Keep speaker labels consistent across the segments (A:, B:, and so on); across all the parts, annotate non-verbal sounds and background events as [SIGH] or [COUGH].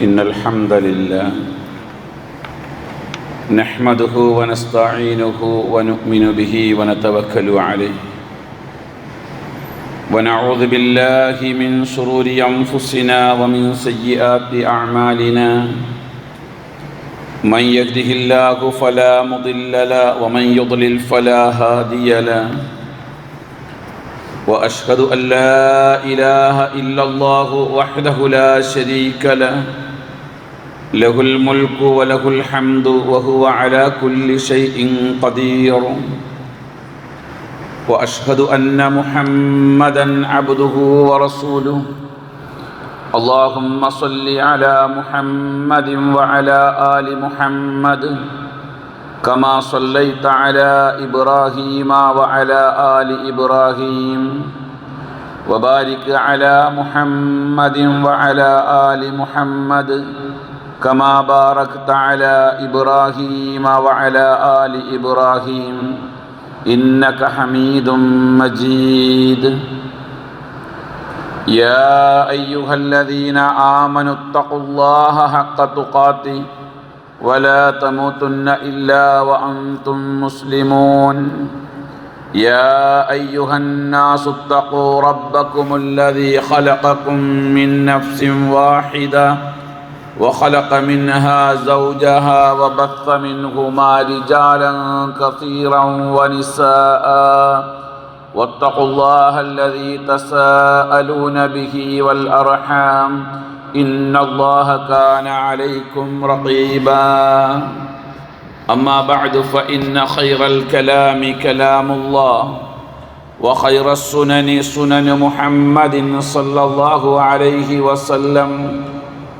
A: إن الحمد لله نحمده ونستعينه ونؤمن به ونتوكل عليه ونعوذ بالله من شرور أنفسنا ومن سيئات أعمالنا من يهده الله فلا مضل له ومن يضلل فلا هادي له وأشهد أن لا إله إلا الله وحده لا شريك له له الملك وله الحمد وهو على كل شيء قدير واشهد ان محمدا عبده ورسوله اللهم صل على محمد وعلى ال محمد كما صليت على ابراهيم وعلى ال ابراهيم وبارك على محمد وعلى ال محمد كما باركت على إبراهيم وعلى آل إبراهيم إنك حميد مجيد. يا أيها الذين آمنوا اتقوا الله حق تقاته ولا تموتن إلا وأنتم مسلمون. يا أيها الناس اتقوا ربكم الذي خلقكم من نفس واحدة وخلق منها زوجها وبث منهما رجالا كثيرا ونساء. واتقوا الله الذي تساءلون به والأرحام. إن الله كان عليكم رقيبا. أما بعد فإن خير الكلام كلام الله وخير السنن سنن محمد صلى الله عليه وسلم.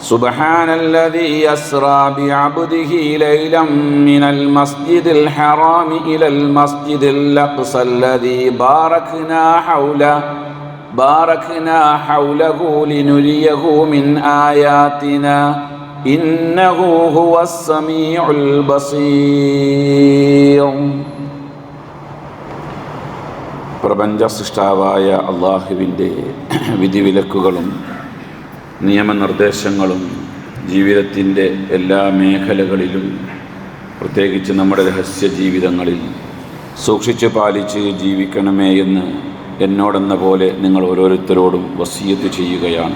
A: سبحان الذي أسرى بعبده ليلا من المسجد الحرام إلى المسجد الأقصى الذي باركنا حوله باركنا حوله لنريه من آياتنا إنه هو السميع البصير പ്രപഞ്ച സൃഷ്ടാവായ അള്ളാഹുവിൻ്റെ വിധിവിലക്കുകളും നിയമനിർദ്ദേശങ്ങളും ജീവിതത്തിന്റെ എല്ലാ മേഖലകളിലും പ്രത്യേകിച്ച് നമ്മുടെ രഹസ്യ ജീവിതങ്ങളിൽ സൂക്ഷിച്ച് പാലിച്ച് ജീവിക്കണമേ എന്ന് എന്നോടെന്ന പോലെ നിങ്ങൾ ഓരോരുത്തരോടും വസീയത്ത് ചെയ്യുകയാണ്.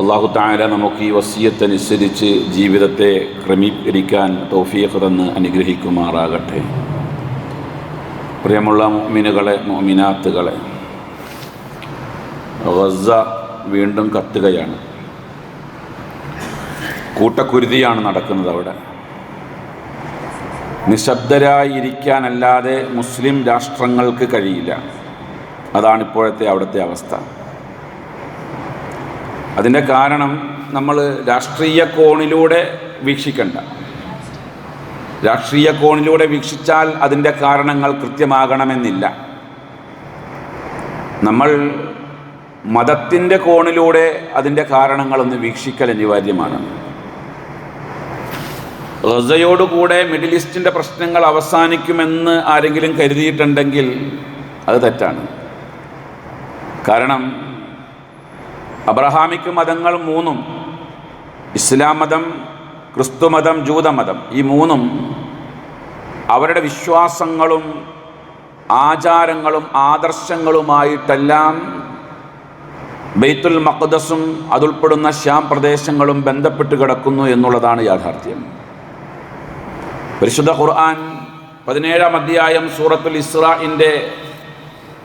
A: അള്ളാഹു താല നമുക്ക് ഈ വസീയത്തനുസരിച്ച് ജീവിതത്തെ ക്രമീകരിക്കാൻ തൗഫീഖ് തന്ന് അനുഗ്രഹിക്കുമാറാകട്ടെ. പ്രിയമുള്ള മോമിനുകളെ മോമിനാത്തുകളെ വീണ്ടും കത്തുകയാണ്. കൂട്ടക്കുരുതിയാണ് നടക്കുന്നത് അവിടെ. നിശബ്ദരായിരിക്കാനല്ലാതെ മുസ്ലിം രാഷ്ട്രങ്ങൾക്ക് കഴിയില്ല. അതാണ് ഇപ്പോഴത്തെ അവിടുത്തെ അവസ്ഥ. അതിന്റെ കാരണം നമ്മൾ രാഷ്ട്രീയ കോണിലൂടെ വീക്ഷിക്കണ്ട. രാഷ്ട്രീയ കോണിലൂടെ വീക്ഷിച്ചാൽ അതിന്റെ കാരണങ്ങൾ കൃത്യമാകണമെന്നില്ല. നമ്മൾ മതത്തിന്റെ കോണിലൂടെ അതിന്റെ കാരണങ്ങളൊന്ന് വീക്ഷിക്കൽ അനിവാര്യമാണ്. റസയോടുകൂടെ മിഡിൽ ഈസ്റ്റിന്റെ പ്രശ്നങ്ങൾ അവസാനിക്കുമെന്ന് ആരെങ്കിലും കരുതിയിട്ടുണ്ടെങ്കിൽ അത് തെറ്റാണ്. കാരണം അബ്രഹാമിക്ക് മതങ്ങൾ മൂന്നും ഇസ്ലാം മതം ക്രിസ്തുമതം ജൂതമതം ഈ മൂന്നും അവരുടെ വിശ്വാസങ്ങളും ആചാരങ്ങളും ആദർശങ്ങളുമായിട്ടെല്ലാം ബെയ്ത്തുൽ മഖദസും അതുൾപ്പെടുന്ന ശ്യാം പ്രദേശങ്ങളും ബന്ധപ്പെട്ട് കിടക്കുന്നു എന്നുള്ളതാണ് യാഥാർത്ഥ്യം. പരിശുദ്ധ ഖുർആൻ പതിനേഴാം അധ്യായം സൂറത്തുൽ ഇസ്രാഇന്റെ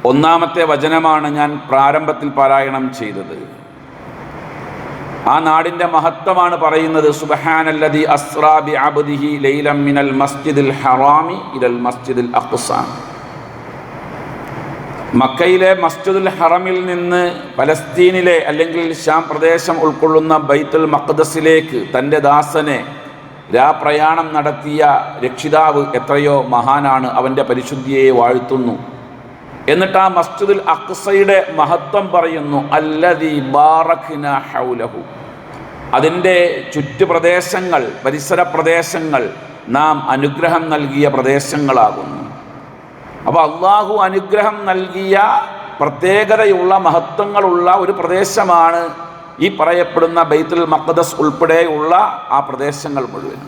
A: ഒന്നാമത്തെ വചനമാണ് ഞാൻ പ്രാരംഭത്തിൽ പാരായണം ചെയ്തത്. ആ നാടിന്റെ മഹത്വമാണ് പറയുന്നത് സുബഹാനല്ലതി അസ്രാബി അബുദിഹി ലൈലം മിനൽ മസ്ജിദുൽ ഹറാമി ഇലൽ മസ്ജിദുൽ അഖ്സ. മക്കയിലെ മസ്ജിദുൽ ഹറമിൽ നിന്ന് പലസ്തീനിലെ അല്ലെങ്കിൽ ഷാം പ്രദേശം ഉൾക്കൊള്ളുന്ന ബൈത്തുൽ മഖദസിലേക്ക് തന്റെ ദാസനെ രാപ്രയാണം നടത്തിയ രക്ഷിതാവ് എത്രയോ മഹാനാണ് അവന്റെ പരിശുദ്ധിയെ വാഴ്ത്തുന്നു. എന്നിട്ട് ആ മസ്ജിദുൽ അക്സയുടെ മഹത്വം പറയുന്നു അല്ലതി ബാറഖിന ഹൗലഹു. അതിന്റെ ചുറ്റുപ്രദേശങ്ങൾ പരിസര പ്രദേശങ്ങൾ നാം അനുഗ്രഹം നൽകിയ പ്രദേശങ്ങളാകുന്നു. അപ്പോൾ അള്ളാഹു അനുഗ്രഹം നൽകിയ പ്രത്യേകതയുള്ള മഹത്വങ്ങളുള്ള ഒരു പ്രദേശമാണ് ഈ പറയപ്പെടുന്ന ബൈത്തുൽ മഖദസ് ഉൾപ്പെടെയുള്ള ആ പ്രദേശങ്ങൾ മുഴുവൻ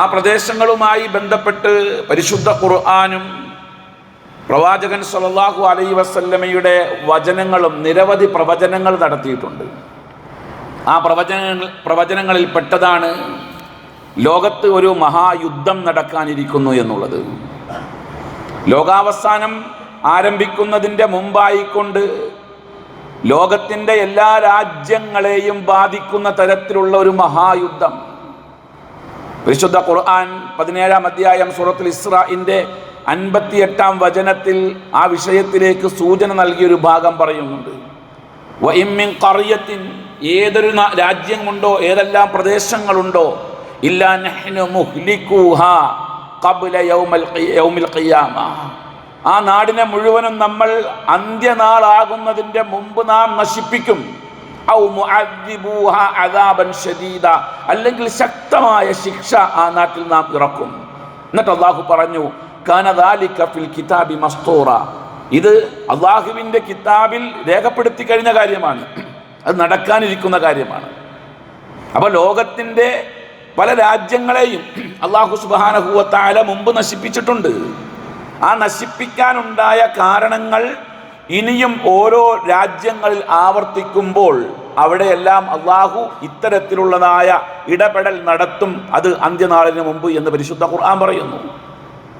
A: ആ പ്രദേശങ്ങളുമായി ബന്ധപ്പെട്ട് പരിശുദ്ധ ഖുർആാനും പ്രവാചകൻ സല്ലല്ലാഹു അലൈ വസല്ലമയുടെ വചനങ്ങളും നിരവധി പ്രവചനങ്ങൾ നടത്തിയിട്ടുണ്ട്. ആ പ്രവചന പ്രവചനങ്ങളിൽ പെട്ടതാണ് ലോകത്ത് ഒരു മഹായുദ്ധം നടക്കാനിരിക്കുന്നു എന്നുള്ളത്. ലോകാവസാനം ആരംഭിക്കുന്നതിന്റെ മുമ്പായിക്കൊണ്ട് ലോകത്തിന്റെ എല്ലാ രാജ്യങ്ങളെയും ബാധിക്കുന്ന തരത്തിലുള്ള ഒരു മഹായുദ്ധം. പരിശുദ്ധ ഖുർആൻ പതിനേഴാം അധ്യായം സൂറത്തുൽ ഇസ്രാഇന്റെ അൻപത്തിയെട്ടാം വചനത്തിൽ ആ വിഷയത്തിലേക്ക് സൂചന നൽകിയൊരു ഭാഗം പറയുന്നുണ്ട്. വഇമ്മിൻ ഖറിയത്തിൻ ഏതൊരു രാജ്യമുണ്ടോ ഏതെല്ലാം പ്രദേശങ്ങളുണ്ടോ ഇല്ലാ നഹ്നു മുഹ്ലികൂഹാ ഖബ്ല യൗമൽ ഖിയാമ. ആ നാടിനെ മുഴുവനും നമ്മൾ അന്ത്യനാളാകുന്നതിന്റെ മുമ്പ് നാം നശിപ്പിക്കും. അല്ലെങ്കിൽ ശക്തമായ ശിക്ഷ ആ നാട്ടിൽ നാം ഇറക്കും. എന്നിട്ട് അള്ളാഹു പറഞ്ഞു കാനദാലിക ഫിൽ കിതാബി മസ്തൂറ. ഇത് അള്ളാഹുവിന്റെ കിതാബിൽ രേഖപ്പെടുത്തി കഴിഞ്ഞ കാര്യമാണ്. അത് നടക്കാനിരിക്കുന്ന കാര്യമാണ്. അപ്പോൾ ലോകത്തിന്റെ പല രാജ്യങ്ങളെയും അള്ളാഹു സുബാനഹുവത്തായ മുമ്പ് നശിപ്പിച്ചിട്ടുണ്ട്. ആ നശിപ്പിക്കാനുണ്ടായ കാരണങ്ങൾ ഇനിയും ഓരോ രാജ്യങ്ങളിൽ ആവർത്തിക്കുമ്പോൾ അവിടെയെല്ലാം അള്ളാഹു ഇത്തരത്തിലുള്ളതായ ഇടപെടൽ നടത്തും. അത് അന്ത്യനാളിന് മുമ്പ് എന്ന് പരിശുദ്ധ ഖുർആൻ പറയുന്നു.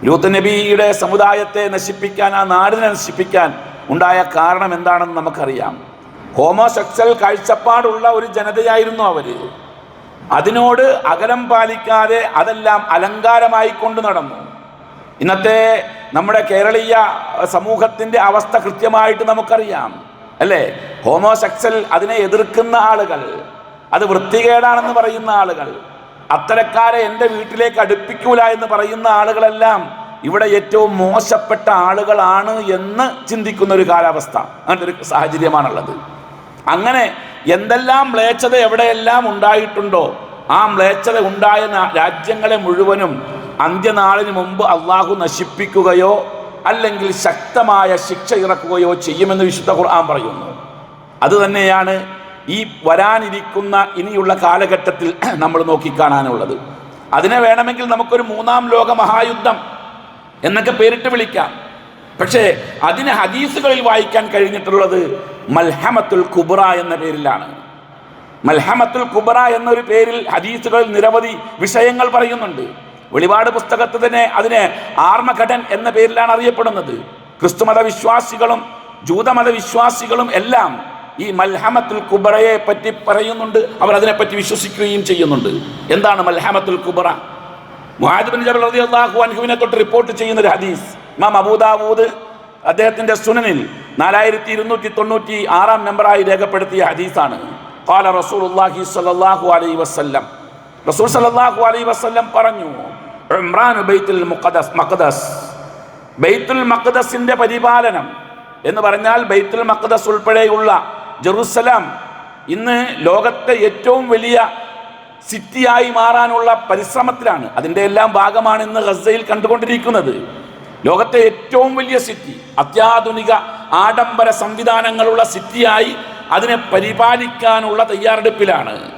A: ലൂത്ത് നബിയുടെ സമുദായത്തെ നശിപ്പിക്കാൻ ആ നാടിനെ നശിപ്പിക്കാൻ ഉണ്ടായ കാരണം എന്താണെന്ന് നമുക്കറിയാം. ഹോമോസെക്സൽ കാഴ്ചപ്പാടുള്ള ഒരു ജനതയായിരുന്നു അവർ. അതിനോട് അകലം പാലിക്കാതെ അതെല്ലാം അലങ്കാരമായി കൊണ്ട് നടന്നു. ഇന്നത്തെ നമ്മുടെ കേരളീയ സമൂഹത്തിന്റെ അവസ്ഥ കൃത്യമായിട്ട് നമുക്കറിയാം അല്ലേ? ഹോമോസെക്സൽ അതിനെ എതിർക്കുന്ന ആളുകൾ അത് വൃത്തികേടാണെന്ന് പറയുന്ന ആളുകൾ അത്തരക്കാരെ എന്റെ വീട്ടിലേക്ക് അടുപ്പിക്കൂല എന്ന് പറയുന്ന ആളുകളെല്ലാം ഇവിടെ ഏറ്റവും മോശപ്പെട്ട ആളുകളാണ് എന്ന് ചിന്തിക്കുന്ന ഒരു കാലാവസ്ഥ. അങ്ങനത്തെ ഒരു സാഹചര്യമാണുള്ളത്. അങ്ങനെ എന്തെല്ലാം മ്ലേച്ഛത എവിടെയെല്ലാം ഉണ്ടായിട്ടുണ്ടോ ആ മ്ലേച്ഛത ഉണ്ടായ രാജ്യങ്ങളെ മുഴുവനും അന്ത്യനാളിന് മുമ്പ് അള്ളാഹു നശിപ്പിക്കുകയോ അല്ലെങ്കിൽ ശക്തമായ ശിക്ഷ ഇറക്കുകയോ ചെയ്യുമെന്ന് വിശുദ്ധ ഖുർആൻ പറയുന്നു. അതുതന്നെയാണ് ഈ വരാനിരിക്കുന്ന ഇനിയുള്ള കാലഘട്ടത്തിൽ [CLEARS THROAT] നമ്മൾ നോക്കിക്കാണാനുള്ളത്. അതിനെ വേണമെങ്കിൽ നമുക്കൊരു മൂന്നാം ലോക മഹായുദ്ധം എന്നൊക്കെ പേരിട്ട് വിളിക്കാം. പക്ഷേ അതിന് ഹദീസുകളിൽ വായിക്കാൻ കഴിഞ്ഞിട്ടുള്ളത് മൽഹമത്തുൽ കുബ്ര എന്ന പേരിലാണ്. മൽഹമത്തുൽ കുബ്ര എന്നൊരു പേരിൽ ഹദീസുകളിൽ നിരവധി വിഷയങ്ങൾ പറയുന്നുണ്ട്. വെളിപാട് പുസ്തകത്തിൽ തന്നെ അതിനെ ആർമഘടൻ എന്ന പേരിലാണ് അറിയപ്പെടുന്നത്. ക്രിസ്തുമത വിശ്വാസികളും ജൂതമത വിശ്വാസികളും എല്ലാം ഈ മൽഹമത്തുൽ കുബ്രയെ പറ്റി പറയുന്നുണ്ട്. അവർ അതിനെപ്പറ്റി വിശ്വസിക്കുകയും ചെയ്യുന്നുണ്ട്. എന്താണ് മൽഹമത്തുൽ കുബ്ര? മുഹാദ് ബിൻ ജബൽ റളിയല്ലാഹു അൻഹുവിനെ തൊട്ട് റിപ്പോർട്ട് ചെയ്യുന്ന ഒരു ഹദീസ്. ഇമാം അബൂദാവൂദ് അദ്ദേഹത്തിന്റെ സുനനിൽ നാലായിരത്തി ഇരുന്നൂറ്റി തൊണ്ണൂറ്റി ആറാം നമ്പറായി രേഖപ്പെടുത്തിയ ഹദീസാണ് قال رسول الله صلى الله عليه وسلم റസൂൽ സല്ലല്ലാഹു അലൈഹി വസല്ലം പറഞ്ഞു ഇമ്രാൻ ബൈത്തുൽ മുഖദ്ദസ് മഖദസ് ബൈത്തുൽ മഖദസിന്റെ പരിപാലനം എന്ന് പറഞ്ഞാൽ ബൈത്തുൽ മഖദസ് ഉൾപ്പെടെയുള്ള ജെറുസലാം ഇന്ന് ലോകത്തെ ഏറ്റവും വലിയ സിറ്റിയായി മാറാനുള്ള പരിശ്രമത്തിലാണ് അതിൻ്റെ എല്ലാം ഭാഗമാണ് ഇന്ന് ഗസയിൽ കണ്ടുകൊണ്ടിരിക്കുന്നത് ലോകത്തെ ഏറ്റവും വലിയ സിറ്റി അത്യാധുനിക ആഡംബര സംവിധാനങ്ങളുള്ള സിറ്റിയായി അതിനെ പരിപാലിക്കാനുള്ള തയ്യാറെടുപ്പിലാണ്.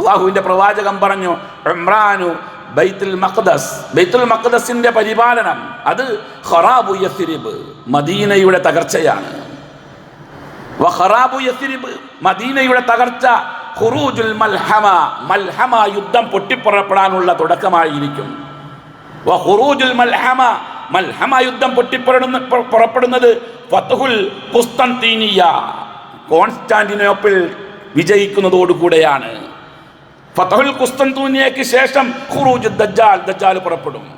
A: അള്ളാഹുവിന്റെ പ്രവാചകം പറഞ്ഞു ഇമ്രാനു ബൈത്തുൽ മഖ്ദസ്. ബൈത്തുൽ മഖ്ദസിന്റെ പരിപാലനം അത് ഖറാബു യസ്രിബ് മദീനയുടെ തകർച്ചയാണ്. വഖറാബു യസ്രിബ് മദീനയുടെ തകർച്ച ഖുറൂജുൽ മൽഹമ മൽഹമ യുദ്ധം പൊട്ടിപ്പുറപ്പെടാനുള്ള തുടക്കമായിരിക്കും. വഖുറൂജുൽ മൽഹമ മൽഹമ യുദ്ധം പൊട്ടിപ്പുറപ്പെടുന്ന പുറ- പുറപ്പെടുന്നത് ഫത്തുഹുൽ കുസ്തന്തീനിയ കോൺസ്റ്റാന്റിനോപ്പിൾ വിജയിക്കുന്നതോടുകൂടെയാണ്. ഫതഹുൽ കുസ്തന്തൂനിയയ്ക്ക് ശേഷം ഖുറൂജ് ദജ്ജാൽ ദജ്ജാൽ പുറപ്പെടും.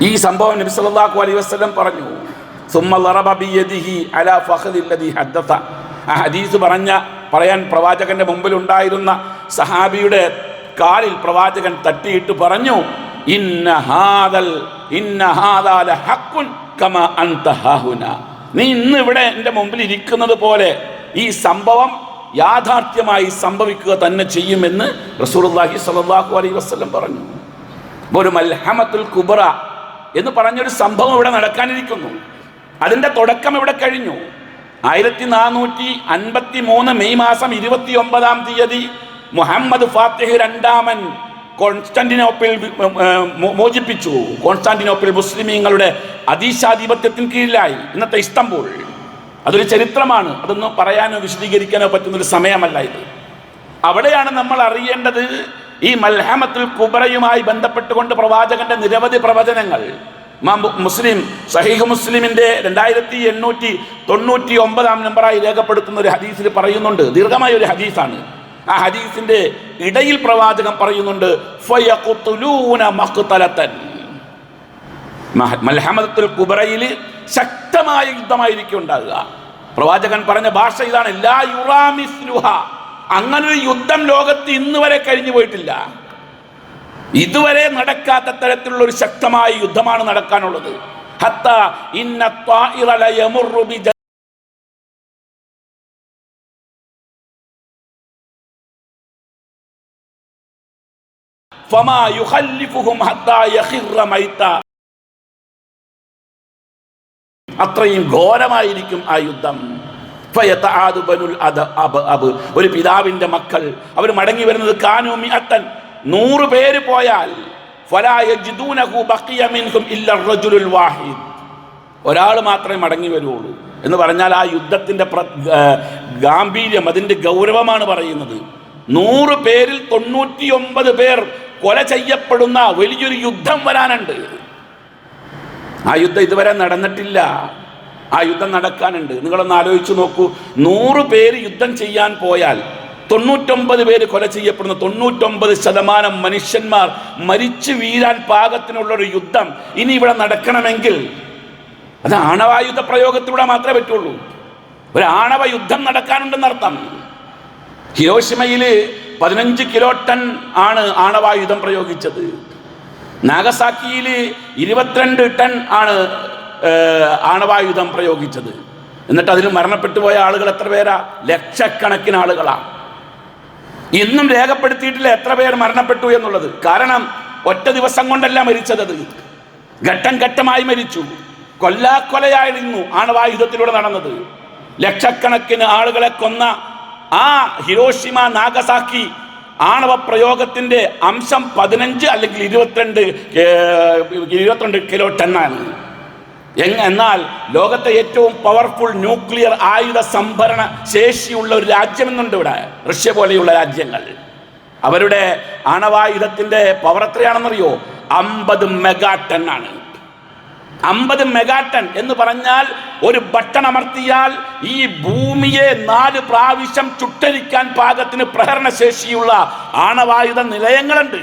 A: ഈ സംഭവം നബി സല്ലല്ലാഹു അലൈഹി വസല്ലം പറഞ്ഞു. സുമ്മ ളറബ ബിയദിഹി അലാ ഫഖദില്ലദി ഹദ്ദത ആ ഹദീസ് പറഞ്ഞ പറയാൻ പ്രവാചകന്റെ മുമ്പിൽ ഉണ്ടായിരുന്ന സഹാബിയുടെ കാലിൽ പ്രവാചകൻ തട്ടിയിട്ട് പറഞ്ഞു നീ ഇന്ന് ഇവിടെ എന്റെ മുമ്പിൽ ഇരിക്കുന്നത് പോലെ ഈ സംഭവം യാഥാർത്ഥ്യമായി സംഭവിക്കുക തന്നെ ചെയ്യുമെന്ന് റസൂലുള്ളാഹി സലാഹു അലൈ വസ്ലം പറഞ്ഞു. ഒരു മൽഹമത്തുൽ കുബറ എന്ന് പറഞ്ഞൊരു സംഭവം ഇവിടെ നടക്കാനിരിക്കുന്നു. അതിന്റെ തുടക്കം ഇവിടെ കഴിഞ്ഞു. ആയിരത്തി നാനൂറ്റി അൻപത്തി മൂന്ന് മെയ് മാസം ഇരുപത്തി ഒമ്പതാം തീയതി മുഹമ്മദ് ഫാത്തിഹ് രണ്ടാമൻ മോ- മോചിപ്പിച്ചു. കോൺസ്റ്റാന്റിനോപ്പിൽ മുസ്ലിമീങ്ങളുടെ അതീശാധിപത്യത്തിന് കീഴിലായി. ഇന്നത്തെ ഇസ്തംബൂൾ. അതൊരു ചരിത്രമാണ്. അതൊന്നും പറയാനോ വിശദീകരിക്കാനോ പറ്റുന്നൊരു സമയമല്ല ഇത്. അവിടെയാണ് നമ്മൾ അറിയേണ്ടത് ഈ മൽഹമത്തുൽ കുബറയുമായി ബന്ധപ്പെട്ടുകൊണ്ട് പ്രവാചകന്റെ നിരവധി പ്രവചനങ്ങൾ. മുസ്ലിം സഹീഹ് മുസ്ലിമിന്റെ രണ്ടായിരത്തി എണ്ണൂറ്റി തൊണ്ണൂറ്റി ഒമ്പതാം നമ്പറായി രേഖപ്പെടുത്തുന്ന ഒരു ഹദീസിൽ പറയുന്നുണ്ട്. ദീർഘമായ ഒരു ഹദീസാണ്. ആ ഹദീസിന്റെ ഇടയിൽ പ്രവാചകൻ പറയുന്നുണ്ട് മൽഹമത്തുൽ കുബറയിൽ ശക്തമായ യുദ്ധമായിരിക്കും ഉണ്ടാകുക പ്രവാചകൻ പറഞ്ഞ ഭാഷ ഇതാണ് എല്ലാ യുറാമിസ്ലുഹ. അങ്ങനൊരു യുദ്ധം ലോകത്ത് ഇന്ന് വരെ കഴിഞ്ഞു പോയിട്ടില്ല. ഇതുവരെ നടക്കാത്ത തരത്തിലുള്ള ഒരു ശക്തമായ യുദ്ധമാണ് നടക്കാനുള്ളത്. ഹത്ത ഇന്ന ഫമാ ഹത്താ യഖിറ അത്രയും ഘോരമായിരിക്കും ആ യുദ്ധം. ഒരു പിതാവിന്റെ മക്കൾ. അവർ മടങ്ങി വരുന്നത് കാനൂമി അത്തൻ നൂറ് പേര് പോയാൽ വാഹിദ്. ഒരാൾ മാത്രമേ മടങ്ങി വരുള്ളൂ എന്ന് പറഞ്ഞാൽ ആ യുദ്ധത്തിന്റെ ഗാംഭീര്യം അതിന്റെ ഗൗരവമാണ് പറയുന്നത്. നൂറ് പേരിൽ തൊണ്ണൂറ്റി ഒമ്പത് പേർ കൊല ചെയ്യപ്പെടുന്ന വലിയൊരു യുദ്ധം വരാനുണ്ട്. ആ യുദ്ധം ഇതുവരെ നടന്നിട്ടില്ല. ആ യുദ്ധം നടക്കാനുണ്ട്. നിങ്ങളൊന്ന് ആലോചിച്ചു നോക്കൂ. നൂറ് പേര് യുദ്ധം ചെയ്യാൻ പോയാൽ തൊണ്ണൂറ്റൊമ്പത് പേര് കൊല ചെയ്യപ്പെടുന്ന തൊണ്ണൂറ്റൊമ്പത് ശതമാനം മനുഷ്യന്മാർ മരിച്ചു വീഴാൻ പാകത്തിനുള്ള ഒരു യുദ്ധം ഇനി ഇവിടെ നടക്കണമെങ്കിൽ അത് ആണവായുധ പ്രയോഗത്തിലൂടെ മാത്രമേ പറ്റുള്ളൂ. ഒരു ആണവ യുദ്ധം നടക്കാനുണ്ടെന്നർത്ഥം. ഹിരോഷിമയിൽ പതിനഞ്ച് കിലോ ടൺ ആണ് ആണവായുധം പ്രയോഗിച്ചത്. നാഗസാക്കിയിൽ ഇരുപത്തിരണ്ട് ടൺ ആണ് ആണവായുധം പ്രയോഗിച്ചത്. എന്നിട്ട് അതിൽ മരണപ്പെട്ടു പോയ ആളുകൾ എത്ര പേരാ? ലക്ഷക്കണക്കിന് ആളുകളാണ് ഇന്നും രേഖപ്പെടുത്തിയിട്ടില്ല എത്ര പേർ മരണപ്പെട്ടു എന്നുള്ളത്. കാരണം ഒറ്റ ദിവസം കൊണ്ടല്ല മരിച്ചത് ഘട്ടം ഘട്ടമായി മരിച്ചു. കൊല്ലാക്കൊലയായിരുന്നു ആണവായുധത്തിലൂടെ നടന്നത്. ലക്ഷക്കണക്കിന് ആളുകളെ കൊന്ന ആ ഹിരോഷിമ നാഗസാക്കി ആണവ പ്രയോഗത്തിന്റെ അംശം പതിനഞ്ച് അല്ലെങ്കിൽ ഇരുപത്തിരണ്ട് ഇരുപത്തിരണ്ട് കിലോ ടണ്ണാണ്. എന്നാൽ ലോകത്തെ ഏറ്റവും പവർഫുൾ ന്യൂക്ലിയർ ആയുധ സംഭരണ ശേഷിയുള്ള ഒരു രാജ്യമെന്നുണ്ട് ഇവിടെ റഷ്യ പോലെയുള്ള രാജ്യങ്ങൾ. അവരുടെ ആണവായുധത്തിന്റെ പവർ എത്രയാണെന്നറിയോ? അമ്പത് മെഗാ ടൺ ആണ് അമ്പത് മെഗാട്ടൺ എന്ന് പറഞ്ഞാൽ ഒരു ബട്ടൺ അമർത്തിയാൽ ഈ ഭൂമിയെ നാല് പ്രാവശ്യം ചുട്ടരിക്കാൻ പാകത്തിന് പ്രഹരണ ശേഷിയുള്ള ആണവായുധ നിലയങ്ങളുണ്ട്.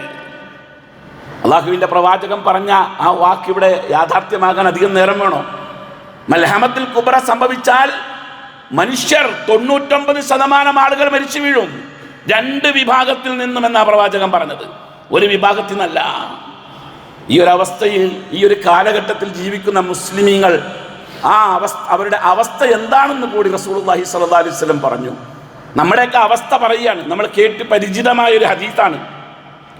A: അള്ളാഹുവിന്റെ പ്രവാചകൻ പറഞ്ഞ ആ വാക്ക് ഇവിടെ യാഥാർത്ഥ്യമാകാൻ അധികം നേരം വേണോ? മൽഹമത്തിൽ കുബറ സംഭവിച്ചാൽ മനുഷ്യർ തൊണ്ണൂറ്റൊമ്പത് ശതമാനം ആളുകൾ മരിച്ചു വീഴും. രണ്ട് വിഭാഗത്തിൽ നിന്നും എന്നാ പ്രവാചകൻ പറഞ്ഞത്. ഒരു വിഭാഗത്തിൽ നിന്നല്ല ഈ ഒരു അവസ്ഥയിൽ ഈ ഒരു കാലഘട്ടത്തിൽ ജീവിക്കുന്ന മുസ്ലിമീങ്ങൾ ആ അവസ്ഥ അവരുടെ അവസ്ഥ എന്താണെന്ന് കൂടി റസൂലുള്ളാഹി സല്ലാ അലൈഹി വസല്ലം പറഞ്ഞു. നമ്മുടെയൊക്കെ അവസ്ഥ പറയുകയാണ്. നമ്മൾ കേട്ട് പരിചിതമായ ഒരു ഹദീത്താണ്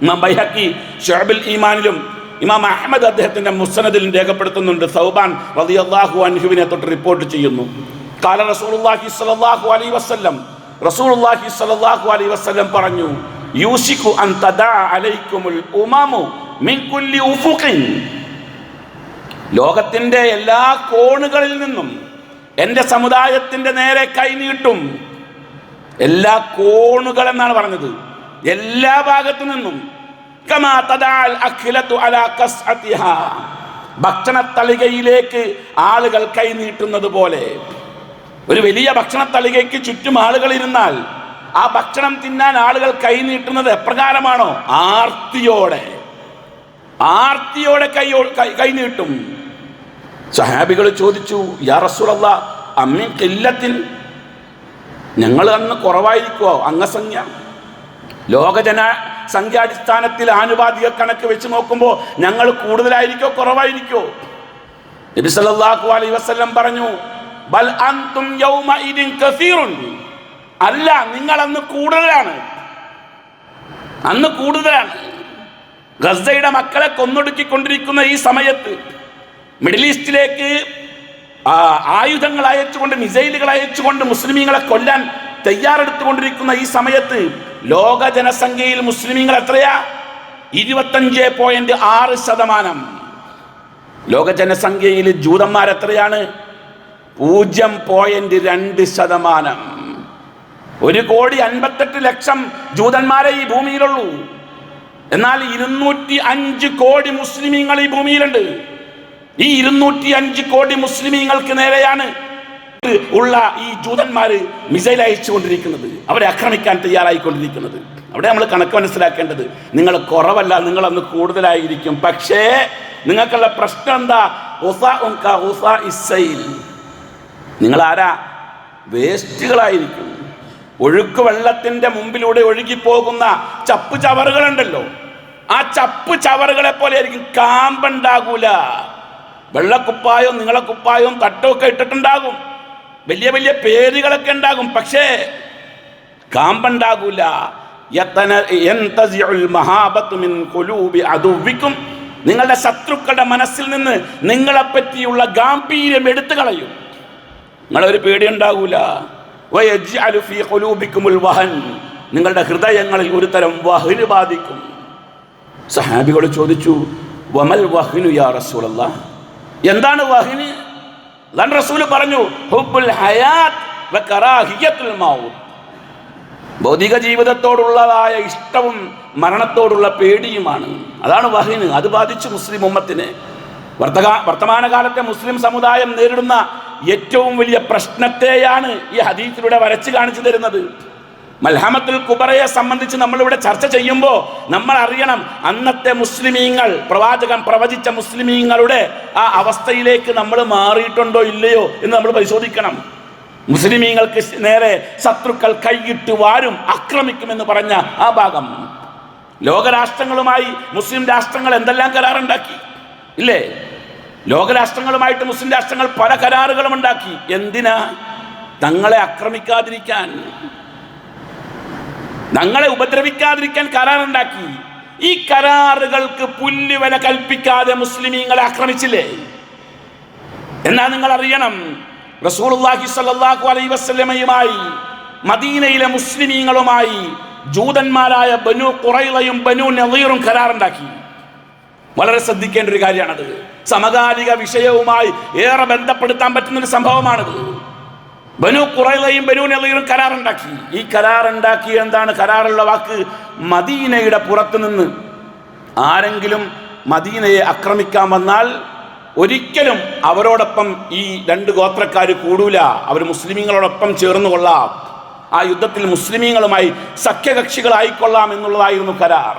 A: ഇമാം ബൈഹക്കി ഷുഅബുൽ ഈമാനിലും ഇമാം അഹമ്മദ് അദ്ദേഹത്തിന്റെ മുസ്നദിലും രേഖപ്പെടുത്തുന്നുണ്ട്. സൗബാൻ റളിയല്ലാഹു അൻഹുവിനെ തൊട്ട് റിപ്പോർട്ട് ചെയ്യുന്നു. കാല റസൂലുള്ളാഹി സ്വല്ലല്ലാഹു അലൈഹി വസല്ലം റസൂലുള്ളാഹി സ്വല്ലല്ലാഹു അലൈഹി വസല്ലം പറഞ്ഞു യൂസിക്കു അൻ തദാ അലൈക്കുമുൽ ഉമമു മിൻ കുല്ലി ഉഫുഖിൻ. ലോകത്തിന്റെ എല്ലാ കോണുകളിൽ നിന്നും എന്റെ സമുദായത്തിന്റെ നേരെ കൈനീട്ടും എല്ലാ കോണുകൾ എന്നാണ് പറഞ്ഞത്. എല്ലാ ഭാഗത്തു നിന്നും. ഭക്ഷണത്തളികയിലേക്ക് ആളുകൾ കൈനീട്ടുന്നത് പോലെ. ഒരു വലിയ ഭക്ഷണത്തളികയ്ക്ക് ചുറ്റും ആളുകൾ ഇരുന്നാൽ ആ ഭക്ഷണം തിന്നാൻ ആളുകൾ കൈനീട്ടുന്നത് എപ്രകാരമാണോ? ആർത്തിയോടെ. ആർത്തിയോടെ കൈയോ കൈ നീട്ടും. സഹാബികൾ ചോദിച്ചു യാ റസൂലല്ല അമ്മ കില്ലത്തിൽ ഞങ്ങൾ അന്ന് കുറവായിരിക്കുമോ അംഗസംഖ്യ? ലോകജന സംഖ്യാടിസ്ഥാനത്തിൽ ആനുപാതിക കണക്ക് വെച്ച് നോക്കുമ്പോൾ ഞങ്ങൾ കൂടുതലായിരിക്കോ കുറവായിരിക്കോ? നബി സല്ലല്ലാഹു അലൈഹി വസല്ലം പറഞ്ഞു ബൽ അൻതും യൗമഇദിൻ കസീറുൻ. അല്ല നിങ്ങൾ അന്ന് കൂടുതലാണ്. അന്ന് കൂടുതലാണ്. ഗസയുടെ മക്കളെ കൊന്നൊടുക്കിക്കൊണ്ടിരിക്കുന്ന ഈ സമയത്ത് മിഡിൽ ഈസ്റ്റിലേക്ക് ആയുധങ്ങൾ അയച്ചുകൊണ്ട് മിസൈലുകൾ അയച്ചുകൊണ്ട് മുസ്ലിമീങ്ങളെ കൊല്ലാൻ തയ്യാറെടുത്തുകൊണ്ടിരിക്കുന്ന ഈ സമയത്ത് ലോക ജനസംഖ്യയിൽ മുസ്ലിമീങ്ങൾ എത്രയാ? ഇരുപത്തഞ്ച് പോയിന്റ് ആറ് ശതമാനം. ലോക ജനസംഖ്യയിൽ ജൂതന്മാർ എത്രയാണ്? പൂജ്യം പോയിന്റ് രണ്ട് ശതമാനം. ഒരു കോടി അൻപത്തെട്ട് ലക്ഷം ജൂതന്മാരെ ഈ ഭൂമിയിലുള്ളൂ. എന്നാൽ ഇരുന്നൂറ്റി അഞ്ച് കോടി മുസ്ലിമീങ്ങൾ ഈ ഭൂമിയിലുണ്ട്. ഈ ഇരുന്നൂറ്റി അഞ്ച് കോടി മുസ്ലിമീങ്ങൾക്ക് നേരെയാണ് ഉള്ള ഈ ജൂതന്മാര് മിസൈൽ അയച്ചുകൊണ്ടിരിക്കുന്നത്. അവരെ ആക്രമിക്കാൻ തയ്യാറായിക്കൊണ്ടിരിക്കുന്നത്. അവിടെ നമ്മൾ കണക്ക് മനസ്സിലാക്കേണ്ടത് നിങ്ങൾ കുറവല്ല നിങ്ങൾ അന്ന് കൂടുതലായിരിക്കും. പക്ഷേ നിങ്ങൾക്കുള്ള പ്രശ്നം എന്താ. നിങ്ങൾ ആരാ വേസ്റ്റുകളായിരിക്കും. ഒഴുക്ക് വെള്ളത്തിന്റെ മുമ്പിലൂടെ ഒഴുകിപ്പോകുന്ന ചപ്പ് ചവറുകളുണ്ടല്ലോ. ആ ചപ്പ് ചവറുകളെ പോലെ ആയിരിക്കും കാമ്പുണ്ടാകൂല. വെള്ളക്കുപ്പായവും നിങ്ങളെ കുപ്പായവും തട്ടമൊക്കെ ഇട്ടിട്ടുണ്ടാകും. വലിയ വലിയ പേരുകളൊക്കെ ഉണ്ടാകും. പക്ഷേ കാമ്പുണ്ടാകൂല. നിങ്ങളുടെ ശത്രുക്കളുടെ മനസ്സിൽ നിന്ന് നിങ്ങളെപ്പറ്റിയുള്ള ഗാംഭീര്യം എടുത്തു കളയും നിങ്ങളൊരു പേടി ഉണ്ടാകൂല. നിങ്ങളുടെ ഹൃദയങ്ങളിൽ ഒരു തരം വഹന് ബാധിക്കും. സഹാബികൾ ചോദിച്ചു വമൽ വഹ്നു യാ റസൂലല്ല? എന്താണ് വഹിന്? റസൂൽ പറഞ്ഞു ഹുബ്ബുൽ ഹയാത്ത് മൗത്ത്. ഭൗതിക ജീവിതത്തോടുള്ളതായ ഇഷ്ടവും മരണത്തോടുള്ള പേടിയുമാണ്. അതാണ് വഹിന്. അത് ബാധിച്ചു മുസ്ലിം ഉമ്മത്തിന്. വർത്തക വർത്തമാനകാലത്തെ മുസ്ലിം സമുദായം നേരിടുന്ന ഏറ്റവും വലിയ പ്രശ്നത്തെയാണ് ഈ ഹദീസിലൂടെ വരച്ച് കാണിച്ചു തരുന്നത്. മൽഹമത്തുൽ കുബറയെ സംബന്ധിച്ച് നമ്മളിവിടെ ചർച്ച ചെയ്യുമ്പോൾ നമ്മൾ അറിയണം അന്നത്തെ മുസ്ലിമീങ്ങൾ പ്രവാചകൻ പ്രവചിച്ച മുസ്ലിമീങ്ങളുടെ ആ അവസ്ഥയിലേക്ക് നമ്മൾ മാറിയിട്ടുണ്ടോ ഇല്ലയോ എന്ന് നമ്മൾ പരിശോധിക്കണം. മുസ്ലിമീങ്ങൾക്ക് നേരെ ശത്രുക്കൾ കൈയിട്ട് വാരും ആക്രമിക്കുമെന്ന് പറഞ്ഞ ആ ഭാഗം. ലോകരാഷ്ട്രങ്ങളുമായി മുസ്ലിം രാഷ്ട്രങ്ങൾ എന്തെല്ലാം കരാറുണ്ടാക്കി? ഇല്ലേ? ലോകരാഷ്ട്രങ്ങളുമായിട്ട് മുസ്ലിം രാഷ്ട്രങ്ങൾ പല കരാറുകളും ഉണ്ടാക്കി. എന്തിനാ? തങ്ങളെ ആക്രമിക്കാതിരിക്കാൻ. തങ്ങളെ ഉപദ്രവിക്കാതിരിക്കാൻ കരാറുണ്ടാക്കി. ഈ കരാറുകൾക്ക് പുല്ലുവില കൽപ്പിക്കാതെ മുസ്ലിമീങ്ങളെ ആക്രമിച്ചില്ലേ? എന്നാ നിങ്ങൾ അറിയണം റസൂലുള്ളാഹി സ്വല്ലല്ലാഹു അലൈഹി വസല്ലമയുമായി മദീനയിലെ മുസ്ലിമീങ്ങളുമായി ജൂതന്മാരായ ബനു ഖുറൈളയും ബനു നളീറും കരാറുണ്ടാക്കി. വളരെ ശ്രദ്ധിക്കേണ്ട ഒരു കാര്യമാണത്. സമകാലിക വിഷയവുമായി ഏറെ ബന്ധപ്പെടുത്താൻ പറ്റുന്ന ഒരു സംഭവമാണിത്. ബനു കുറയിലയും ബനു നളീറും കരാറുണ്ടാക്കി. ഈ കരാറുണ്ടാക്കി എന്താണ്? കരാറുള്ള വാക്ക് മദീനയുടെ പുറത്തു നിന്ന് ആരെങ്കിലും മദീനയെ ആക്രമിക്കാൻ വന്നാൽ ഒരിക്കലും അവരോടൊപ്പം ഈ രണ്ട് ഗോത്രക്കാർ കൂടൂല. അവർ മുസ്ലിമീങ്ങളോടൊപ്പം ചേർന്ന് കൊള്ളാം. ആ യുദ്ധത്തിൽ മുസ്ലിമീങ്ങളുമായി സഖ്യകക്ഷികളായിക്കൊള്ളാം എന്നുള്ളതായിരുന്നു കരാർ.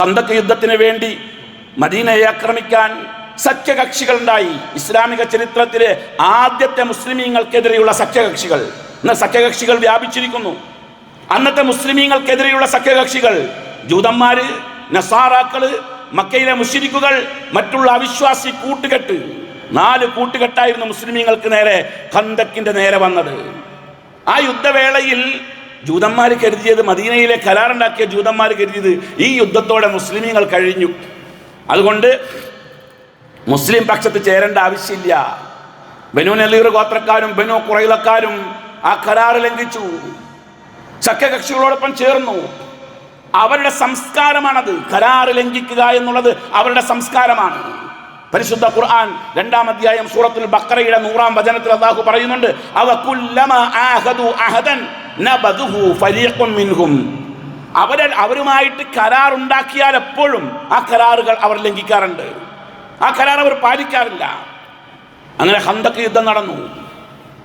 A: ഖന്തക്ക് യുദ്ധത്തിന് വേണ്ടി മദീനയെ ആക്രമിക്കാൻ സഖ്യകക്ഷികൾ ഉണ്ടായി ഇസ്ലാമിക ചരിത്രത്തിലെ ആദ്യത്തെ മുസ്ലിമീങ്ങൾക്കെതിരെയുള്ള സഖ്യകക്ഷികൾ. ഇന്ന് സഖ്യകക്ഷികൾ വ്യാപിച്ചിരിക്കുന്നു. അന്നത്തെ മുസ്ലിമീങ്ങൾക്കെതിരെയുള്ള സഖ്യകക്ഷികൾ ജൂതന്മാര് നസാറാക്കൾ മക്കയിലെ മുഷിരിക്കുകൾ മറ്റുള്ള അവിശ്വാസി കൂട്ടുകെട്ട്. നാല് കൂട്ടുകെട്ടായിരുന്നു മുസ്ലിമീങ്ങൾക്ക് നേരെ ഖന്തക്കിന്റെ നേരെ വന്നത്. ആ യുദ്ധവേളയിൽ ജൂതന്മാർ കരുതിയത് മദീനയിലെ കരാറുണ്ടാക്കിയ ജൂതന്മാർ കരുതിയത് ഈ യുദ്ധത്തോടെ മുസ്ലിമീങ്ങൾ കഴിഞ്ഞു. അതുകൊണ്ട് മുസ്ലിം പക്ഷത്ത് ചേരേണ്ട ആവശ്യമില്ല. ബനു നലീർ ഗോത്രക്കാരും ബനു കുറയിലക്കാരും ആ കരാർ ലംഘിച്ചു. സഖ്യകക്ഷികളോടൊപ്പം ചേർന്നു. അവരുടെ സംസ്കാരമാണത്. കരാർ ലംഘിക്കുക എന്നുള്ളത് അവരുടെ സംസ്കാരമാണ്. പരിശുദ്ധ ഖുർആൻ രണ്ടാം അധ്യായം സൂറത്തുൽ ബക്കറയുടെ നൂറാം വചനത്തിൽ അള്ളാഹു പറയുന്നുണ്ട് അവ കുല്ലമ ആഹദു അഹദൻ നബദുഹു ഫരീഖും മിൻഹും. അവരെ അവരുമായിട്ട് കരാർ ഉണ്ടാക്കിയാൽ എപ്പോഴും ആ കരാറുകൾ അവർ ലംഘിക്കാറുണ്ട്. ആ കരാർ അവർ പാലിക്കാറില്ല. അങ്ങനെ ഹന്തക്ക് യുദ്ധം നടന്നു.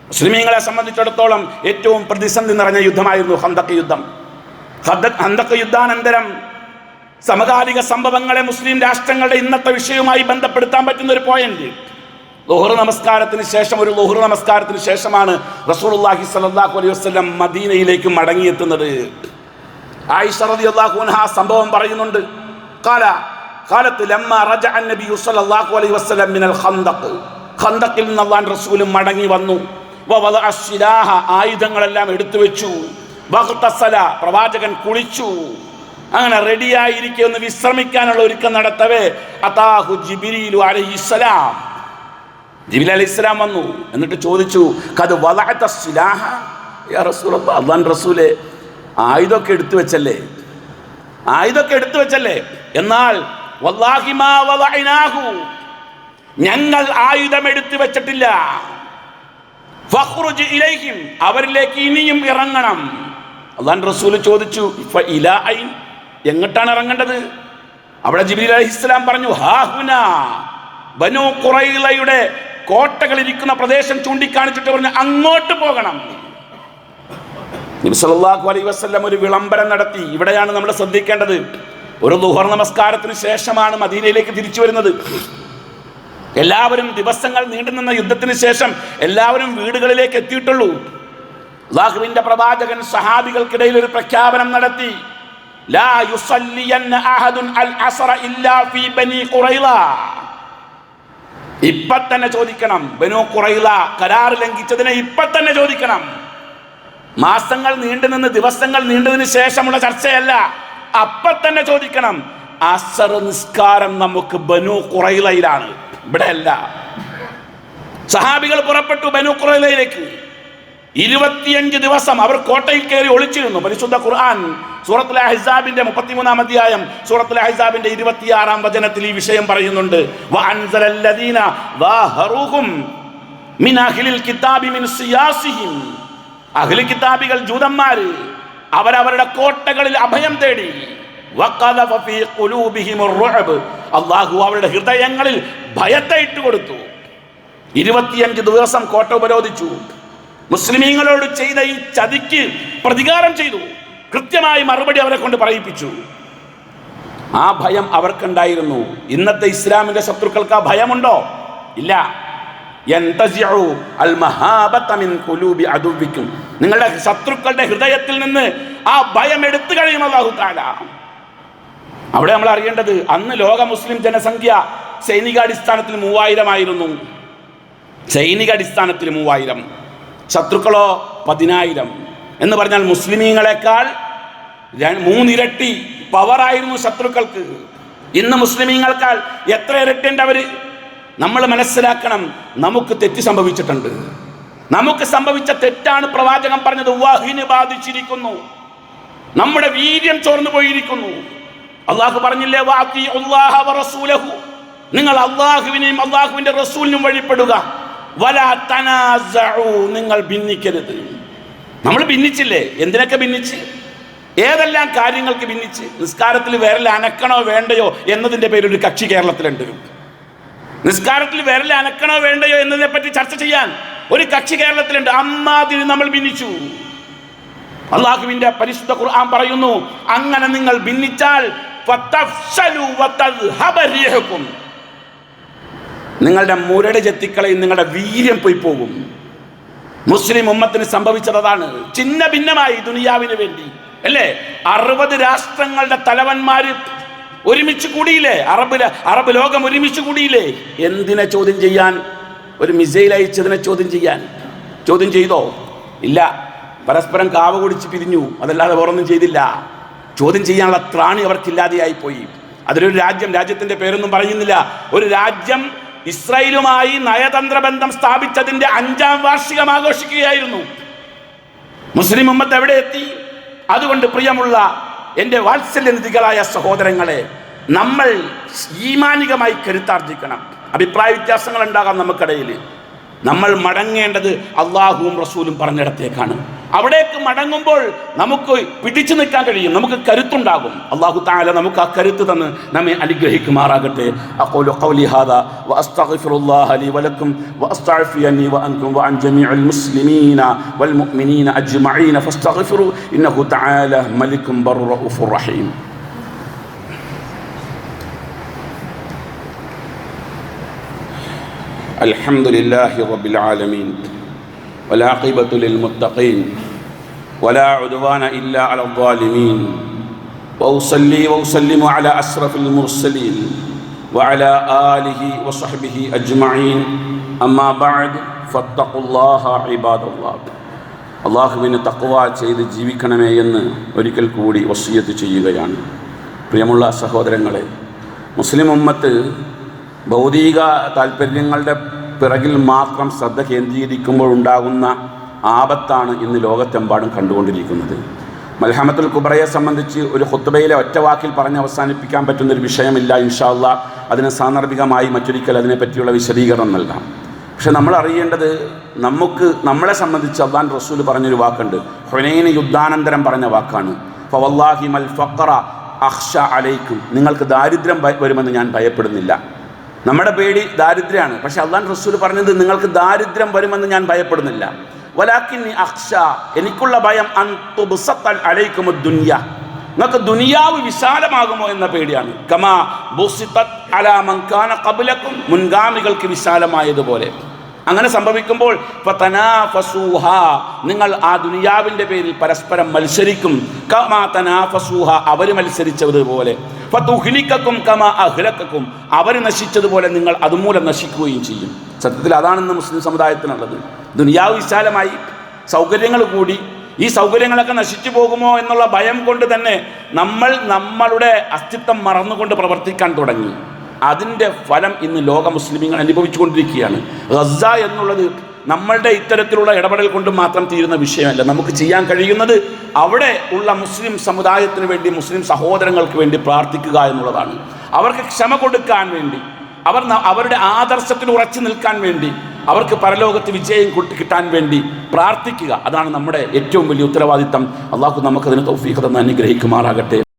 A: മുസ്ലിമീങ്ങളെ സംബന്ധിച്ചിടത്തോളം ഏറ്റവും പ്രതിസന്ധി നിറഞ്ഞ യുദ്ധമായിരുന്നു ഹന്തക്ക് യുദ്ധം. ഹന്തക്ക് യുദ്ധാനന്തരം സമകാലിക സംഭവങ്ങളെ മുസ്ലിം രാഷ്ട്രങ്ങളുടെ ഇന്നത്തെ വിഷയവുമായി ബന്ധപ്പെടുത്താൻ പറ്റുന്ന ഒരു പോയിന്റ് ലോഹർ നമസ്കാരത്തിന് ശേഷം ഒരു ലോഹർ നമസ്കാരത്തിന് ശേഷമാണ് റസൂലുള്ളാഹി സ്വല്ലല്ലാഹു അലൈഹി വസല്ലം മദീനയിലേക്ക് മടങ്ങിയെത്തുന്നത്. ആയിഷ റളിയല്ലാഹു അൻഹ സംഭവം പറയുന്നുണ്ട്. കാല കാലത്ത് ലമ്മ റജ നബി സല്ലല്ലാഹു അലൈഹി വസല്ലം മിനൽ ഖന്ദഖ് ഖന്ദഖിൽ നിന്ന് അള്ളാഹു റസൂലും മടങ്ങി വന്നു. അശ്ശിലാഹ ആയുധങ്ങളെല്ലാം എടുത്തു വെച്ചു. വഖ്തസല പ്രവാചകൻ കുളിച്ചു. അങ്ങനെ റെഡിയായിരിക്കെ ഒന്ന് വിശ്രമിക്കാനുള്ള ഒരുക്കം നടത്തവേ. അതാഹു ജിബിരിലു അലൈഹിസ്സലാം ജിബിൽ അലൈഹി ഇസ്ലാം വന്നു. എന്നിട്ട് ചോദിച്ചു കത് സിലാഹ യാ റസൂലല്ലാഹ് അള്ളാൻ റസൂലെ ആയുധമൊക്കെ എടുത്തു വെച്ചല്ലേ? ആയുധമൊക്കെ എടുത്തു വെച്ചല്ലേ? എന്നാൽ ഞങ്ങൾ ആയുധം എടുത്തു വെച്ചിട്ടില്ല. അവരിലേക്ക് ഇനിയും ഇറങ്ങണം. അള്ളാൻ റസൂൽ ചോദിച്ചു "ഫ ഐൻ എങ്ങോട്ടാണ് ഇറങ്ങേണ്ടത്? അവിടെ ജിബിലി അലഹിസ്ലാം പറഞ്ഞു ഹാഹുന ബനു ഖുറൈളയുടെ കോട്ടകൾ ഇരിക്കുന്ന പ്രദേശം ചൂണ്ടിക്കാണിച്ചിട്ട് പറഞ്ഞു അങ്ങോട്ട് പോകണം. നബി അലൈ വസല്ലം ഒരു വിളംബരം നടത്തി. ഇവിടെയാണ് നമ്മൾ ശ്രദ്ധിക്കേണ്ടത്. ഒരു ദുഹർ നമസ്കാരത്തിന് ശേഷമാണ് മദീനയിലേക്ക് തിരിച്ചു വരുന്നത്. എല്ലാവരും ദിവസങ്ങൾ നീണ്ടുനിന്ന യുദ്ധത്തിന് ശേഷം എല്ലാവരും വീടുകളിലേക്ക് എത്തിയിട്ടുള്ളൂ. അള്ളാഹുവിന്റെ പ്രവാചകൻ സഹാബികൾക്കിടയിൽ ഒരു പ്രഖ്യാപനം നടത്തി. ഇപ്പൊ തന്നെ ചോദിക്കണം. ബനു കുറയില കരാർ ലംഘിച്ചതിനെ ഇപ്പൊ തന്നെ ചോദിക്കണം. മാസങ്ങൾ നീണ്ടു നിന്ന് ദിവസങ്ങൾ നീണ്ടതിന് ശേഷമുള്ള ചർച്ചയല്ല. അപ്പൊ തന്നെ ചോദിക്കണം അസർ നിസ്കാരം നമുക്ക് ബനു കുറയിലയിലാണ് ഇവിടെ അല്ല സഹാബികൾ പുറപ്പെട്ടു ബനു കുറയിലയിലേക്ക് ഇരുപത്തിയഞ്ച് ദിവസം അവർ കോട്ടയിൽ കയറി ഒളിച്ചിരുന്നു. പരിശുദ്ധ ഖുർആൻ സൂറത്തുൽ ഹിസാബിന്റെ മുപ്പത്തിമൂന്നാം അധ്യായം സൂറത്തുൽ ഹിസാബിന്റെ ഇരുപത്തിയാറാം വചനത്തിൽ ഈ വിഷയം പറയുന്നുണ്ട്. വാൻസലല്ലദീന വാഹറുഹും മിൻ അഹ്ലിൽ കിതാബി മിൻ സിയാസിഹിം. അഹ്ലി കിതാബികൾ ജൂതന്മാര് അവരവരുടെ കോട്ടകളിൽ അഭയം തേടി. അള്ളാഹു അവരുടെ ഹൃദയങ്ങളിൽ ഭയത്തെ ഇട്ടുകൊടുത്തു. ഇരുപത്തിയഞ്ച് ദിവസം കോട്ട ഉപരോധിച്ചു. മുസ്ലിമീങ്ങളോട് ചെയ്ത ഈ ചതിക്ക് പ്രതികാരം ചെയ്തു. കൃത്യമായി മറുപടി അവരെ കൊണ്ട് പറയിപ്പിച്ചു. ആ ഭയം അവർക്കുണ്ടായിരുന്നു. ഇന്നത്തെ ഇസ്ലാമിന്റെ ശത്രുക്കൾക്ക് ആ ഭയമുണ്ടോ? ഇല്ല. നിങ്ങളുടെ ശത്രുക്കളുടെ ഹൃദയത്തിൽ നിന്ന് ആ ഭയം എടുത്തു കഴിയും അല്ലാഹു തആല. അവിടെ നമ്മൾ അറിയേണ്ടത് അന്ന് ലോക മുസ്ലിം ജനസംഖ്യ സൈനികാടിസ്ഥാനത്തിൽ മൂവായിരം ആയിരുന്നു. സൈനിക അടിസ്ഥാനത്തിൽ മൂവായിരം. ശത്രുക്കളോ പതിനായിരം. എന്ന് പറഞ്ഞാൽ മുസ്ലിമീങ്ങളെക്കാൾ മൂന്നിരട്ടി പവറായിരുന്നു ശത്രുക്കൾക്ക്. ഇന്ന് മുസ്ലിമീങ്ങൾക്കാൾ എത്ര ഇരട്ടിയുണ്ട് അവർ? നമ്മൾ മനസ്സിലാക്കണം നമുക്ക് തെറ്റ് സംഭവിച്ചിട്ടുണ്ട്. നമുക്ക് സംഭവിച്ച തെറ്റാണ് പ്രവാചകൻ പറഞ്ഞത്. വഹിന് ബാധിച്ചിരിക്കുന്നു. നമ്മുടെ വീര്യം ചോർന്നു പോയിരിക്കുന്നു. അള്ളാഹു പറഞ്ഞില്ലേ വാത്തി അല്ലാഹ വ റസൂലഹു. നിങ്ങൾ അള്ളാഹുവിനെയും അള്ളാഹുവിന്റെ റസൂലിനും വഴിപ്പെടുക. നിങ്ങൾ ഭിന്നിക്കരുത്. നമ്മൾ ഭിന്നിച്ചില്ലേ? എന്തിനൊക്കെ ഭിന്നിച്ച്? ഏതെല്ലാം കാര്യങ്ങൾക്ക് ഭിന്നിച്ച്? നിസ്കാരത്തിൽ വേറെ അനക്കണോ വേണ്ടയോ എന്നതിന്റെ പേരിൽ ഒരു കക്ഷി കേരളത്തിലുണ്ട്. നിസ്കാരത്തിൽ വിരൽ അനക്കണോ വേണ്ടയോ എന്നതിനെ പറ്റി ചർച്ച ചെയ്യാൻ ഒരു കക്ഷി കേരളത്തിലുണ്ട്. അമ്മാതിരി നമ്മൾ ഭിന്നിച്ചു. അള്ളാഹുവിന്റെ പരിശുദ്ധ ഖുർആൻ പറയുന്നു അങ്ങനെ നിങ്ങൾ ഭിന്നിച്ചാൽ നിങ്ങളുടെ മുരട് ചെത്തിക്കളയും നിങ്ങളുടെ വീര്യം പോയി പോകും. മുസ്ലിം ഉമ്മത്തിന് സംഭവിച്ചത് അതാണ് ചിന്ന ഭിന്നമായി ദുനിയാവിന് വേണ്ടി. അല്ലേ? അറുപത് രാഷ്ട്രങ്ങളുടെ തലവന്മാര് ഒരുമിച്ച് കൂടിയില്ലേ? അറബ് അറബ് ലോകം ഒരുമിച്ച് കൂടിയില്ലേ? എന്തിനെ ചോദ്യം ചെയ്യാൻ? ഒരു മിസൈൽ അയച്ചതിനെ ചോദ്യം ചെയ്യാൻ. ചോദ്യം ചെയ്തോ? ഇല്ല. പരസ്പരം കാവ് കുടിച്ച് പിരിഞ്ഞു. അതല്ലാതെ വേറൊന്നും ചെയ്തില്ല. ചോദ്യം ചെയ്യാനുള്ള ത്രാണി അവർക്കില്ലാതെയായി പോയി. അതിലൊരു രാജ്യം രാജ്യത്തിന്റെ പേരൊന്നും പറയുന്നില്ല. ഒരു രാജ്യം ഇസ്രായേലുമായി നയതന്ത്ര ബന്ധം സ്ഥാപിച്ചതിന്റെ അഞ്ചാം വാർഷികം ആഘോഷിക്കുകയായിരുന്നു. മുസ്ലിം ഉമ്മത്ത് എവിടെ എത്തി? അതുകൊണ്ട് പ്രിയമുള്ള എന്റെ വാത്സല്യനിധികളായ സഹോദരങ്ങളെ നമ്മൾ ഈമാനികമായി കരുത്താർജിക്കണം. അഭിപ്രായ വ്യത്യാസങ്ങൾ ഉണ്ടാകാം നമുക്കിടയിൽ. നമ്മൾ മടങ്ങേണ്ടത് അള്ളാഹുവും റസൂലും പറഞ്ഞിടത്തേക്കാണ്. അവിടേക്ക് മടങ്ങുമ്പോൾ നമുക്ക് പിടിച്ചു നിൽക്കാൻ കഴിയും നമുക്ക് കരുത്തുണ്ടാകും അള്ളാഹു താല നമുക്ക് ആ കരുത്ത് തന്ന് നമ്മെ അനുഗ്രഹിക്കുമാറാകട്ടെ അഖൂലു ഖൗലി ഹാദാ വഅസ്തഗ്ഫിറുല്ലാഹ ലി വലക്കും വഅസ്തഗ്ഫിറനി വഅൻകും വഅൻ ജമീഇൽ മുസ്ലിമീന والمؤمنين أجمعين فاستغفروا إنه تعالى ملك بر رؤوف رحيم الحمد لله رب العالمين والعاقبة للمتقين ولا عدوان إلا على الظالمين وأصلي وأسلم على أشرف المرسلين وعلى آله وصحبه أجمعين أما بعد فاتقوا الله عباد الله അള്ളാഹുവിന് തക്വ ചെയ്ത് ജീവിക്കണമേ എന്ന് ഒരിക്കൽ കൂടി വസീയത്ത് ചെയ്യുകയാണ് പ്രിയമുള്ള സഹോദരങ്ങളെ മുസ്ലിം ഉമ്മത്ത് ഭൗതിക താല്പര്യങ്ങളുടെ പിറകിൽ മാത്രം ശ്രദ്ധ കേന്ദ്രീകരിക്കുമ്പോൾ ഉണ്ടാകുന്ന ആപത്താണ് ഇന്ന് ലോകത്തെമ്പാടും കണ്ടുകൊണ്ടിരിക്കുന്നത്. മൽഹമത്തുൽ കുബറയെ സംബന്ധിച്ച് ഒരു ഹുത്തുബയിലെ ഒറ്റ വാക്കിൽ പറഞ്ഞ് അവസാനിപ്പിക്കാൻ പറ്റുന്ന ഒരു വിഷയമില്ല ഇൻഷാല്ല അതിന് സാന്ദർഭികമായി മറ്റൊരിക്കൽ അതിനെപ്പറ്റിയുള്ള വിശദീകരണം നൽകാം. പക്ഷെ നമ്മൾ അറിയേണ്ടത് നമുക്ക് നമ്മളെ സംബന്ധിച്ച് അള്ളാൻ റസൂൽ പറഞ്ഞൊരു വാക്കുണ്ട്. ഹുനൈന് യുദ്ധാനന്തരം പറഞ്ഞ വാക്കാണ്. ഫവല്ലാഹി മൽ ഫഖറ അഹ്ഷ അലൈക്കും. നിങ്ങൾക്ക് ദാരിദ്ര്യം വരുമെന്ന് ഞാൻ ഭയപ്പെടുന്നില്ല. നമ്മുടെ പേടി ദാരിദ്ര്യമാണ്. പക്ഷെ അള്ളാൻ റസൂൽ പറഞ്ഞത് നിങ്ങൾക്ക് ദാരിദ്ര്യം വരുമെന്ന് ഞാൻ ഭയപ്പെടുന്നില്ല. വലാക്കിൻ അക്ഷ എനിക്കുള്ള ഭയം അൻ അലൈക്കും ദുനിയ. നിങ്ങൾക്ക് ദുനിയാവ് വിശാലമാകുമോ എന്ന പേടിയാണ്. കമാ ബുസിത്തത് അലാ ഖബ്ലക്കും മുൻഗാമികൾക്ക് വിശാലമായതുപോലെ. അങ്ങനെ സംഭവിക്കുമ്പോൾ ഫതനാഫസൂഹ നിങ്ങൾ ആ ദുനിയാവിന്റെ പേരിൽ പരസ്പരം മത്സരിക്കും. കമാ അവർ മത്സരിച്ചതുപോലെ. ഫതുഹ്ലിക്കക്കും കമാ അഹ്ലക്കക്കും. അവർ നശിച്ചതുപോലെ നിങ്ങൾ അതുമൂലം നശിക്കുകയും ചെയ്യും. സത്യത്തിൽ അതാണെന്ന് മുസ്ലിം സമുദായത്തിനുള്ളത്. ദുനിയാവ് വിശാലമായി സൗകര്യങ്ങൾ കൂടി. ഈ സൗകര്യങ്ങളൊക്കെ നശിച്ചു പോകുമോ എന്നുള്ള ഭയം കൊണ്ട് തന്നെ നമ്മൾ നമ്മളുടെ അസ്തിത്വം മറന്നുകൊണ്ട് പ്രവർത്തിക്കാൻ തുടങ്ങി. അതിന്റെ ഫലം ഇന്ന് ലോക മുസ്ലിമീങ്ങൾ അനുഭവിച്ചുകൊണ്ടിരിക്കുകയാണ്. ഗസ എന്നുള്ളത് നമ്മളുടെ ഇത്തരത്തിലുള്ള ഇടപെടൽ കൊണ്ട് മാത്രം തീരുന്ന വിഷയമല്ല. നമുക്ക് ചെയ്യാൻ കഴിയുന്നത് അവിടെ ഉള്ള മുസ്ലിം സമുദായത്തിന് വേണ്ടി മുസ്ലിം സഹോദരങ്ങൾക്ക് വേണ്ടി പ്രാർത്ഥിക്കുക എന്നുള്ളതാണ്. അവർക്ക് ക്ഷമ കൊടുക്കാൻ വേണ്ടി അവർ അവരുടെ ആദർശത്തിൽ ഉറച്ചു നിൽക്കാൻ വേണ്ടി അവർക്ക് പരലോകത്ത് വിജയം കൊട്ടി കിട്ടാൻ വേണ്ടി പ്രാർത്ഥിക്കുക. അതാണ് നമ്മുടെ ഏറ്റവും വലിയ ഉത്തരവാദിത്തം. അള്ളാഹു നമുക്കതിന് തൗഫീഖ് തന്ന് അനുഗ്രഹിക്കുമാറാകട്ടെ.